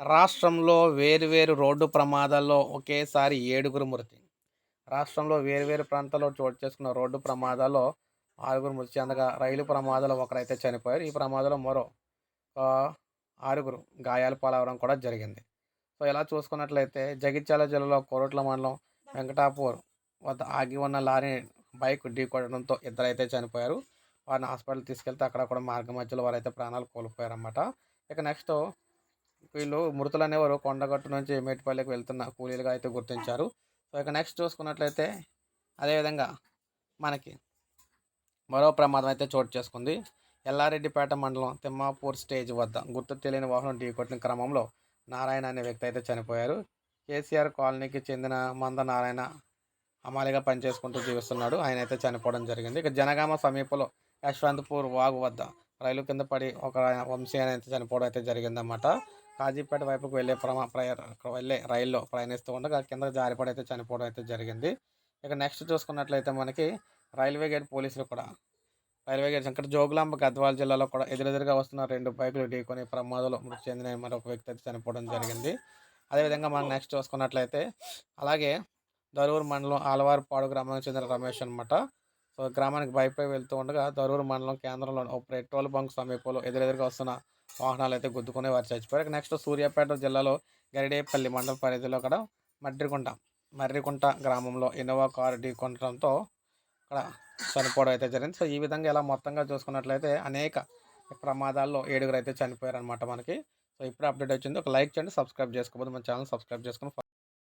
రాష్ట్రంలో వేరువేరు రోడ్డు ప్రమాదాల్లో ఒకేసారి ఏడుగురు మృతి. రాష్ట్రంలో వేరువేరు ప్రాంతాల్లో చోటు చేసుకున్న రోడ్డు ప్రమాదాల్లో ఆరుగురు మృతి చెందగా రైలు ప్రమాదాలు ఒకరైతే చనిపోయారు. ఈ ప్రమాదంలో మరో ఆరుగురు గాయాలు పాలవడం కూడా జరిగింది. సో ఇలా చూసుకున్నట్లయితే జగిత్యాల జిల్లాలో కోరట్ల మండలం వెంకటాపూర్ వద్ద ఆగి ఉన్న లారీ బైక్ ఢీకొట్టడంతో ఇద్దరైతే చనిపోయారు. వారిని హాస్పిటల్ తీసుకెళ్తే అక్కడ కూడా మార్గ మధ్యలో వారైతే ప్రాణాలు కోల్పోయారు అన్నమాట ఇక నెక్స్ట్ వీళ్ళు మృతులు అనేవారు కొండగట్టు నుంచి మేటిపల్లికి వెళ్తున్న కూలీలుగా అయితే గుర్తించారు. సో ఇక నెక్స్ట్ చూసుకున్నట్లయితే అదేవిధంగా మనకి మరో ప్రమాదం అయితే చోటు చేసుకుంది. ఎల్లారెడ్డిపేట మండలం తిమ్మాపూర్ స్టేజ్ వద్ద గుర్తు తెలియని వాహనం ఢీకొట్టిన క్రమంలో నారాయణ అనే వ్యక్తి అయితే చనిపోయారు. కేసీఆర్ కాలనీకి చెందిన మంద నారాయణ అమాలిగా పనిచేసుకుంటూ జీవిస్తున్నాడు. ఆయన అయితే చనిపోవడం జరిగింది. ఇక జనగామ సమీపంలో యశ్వంత్పూర్ వాగు వద్ద రైలు కింద పడి ఒక వంశీ అని అయితే చనిపోవడం అయితే జరిగిందన్నమాట. కాజీపేట వైపుకు వెళ్ళే ప్రమా ప్రయ వెళ్ళే రైల్లో ప్రయాణిస్తూ ఉండగా కింద జారిపడి అయితే చనిపోవడం అయితే జరిగింది. ఇక నెక్స్ట్ చూసుకున్నట్లయితే మనకి రైల్వే గేట్ పోలీసులు కూడా రైల్వే గేట్ ఇక్కడ జోగులాంబ గద్వాల జిల్లాలో కూడా ఎదురెదురుగా వస్తున్న రెండు బైకులు ఢీకొని ప్రమాదంలో మృతి చెందిన మరొక వ్యక్తి అయితే చనిపోవడం జరిగింది. అదేవిధంగా మనం నెక్స్ట్ చూసుకున్నట్లయితే అలాగే దరూరు మండలం ఆలవారిపాడు గ్రామానికి చెందిన రమేష్ అనమాట సో గ్రామానికి బైక్పై వెళ్తూ ఉండగా దరూరు మండలం కేంద్రంలో ఒక పెట్రోల్ బంక్ సమీపంలో ఎదురెదురుగా వస్తున్న వాహనాలు అయితే గుద్దుకునే వారు చచ్చిపోయారు. నెక్స్ట్ సూర్యాపేట జిల్లాలో గరిడేపల్లి మండల పరిధిలో కూడా మర్రికుంట మర్రికుంట గ్రామంలో ఇన్నోవా కారు ఢీకొనడంతో అక్కడ చనిపోవడం అయితే జరిగింది. సో ఈ విధంగా ఇలా మొత్తంగా చూసుకున్నట్లయితే అనేక ప్రమాదాల్లో ఏడుగురు అయితే చనిపోయారు అనమాట మనకి. సో ఇప్పుడు అప్డేట్ వచ్చింది. ఒక లైక్ చేయండి సబ్స్క్రైబ్ చేసుకోబోదు మన ఛానల్ సబ్స్క్రైబ్ చేసుకుని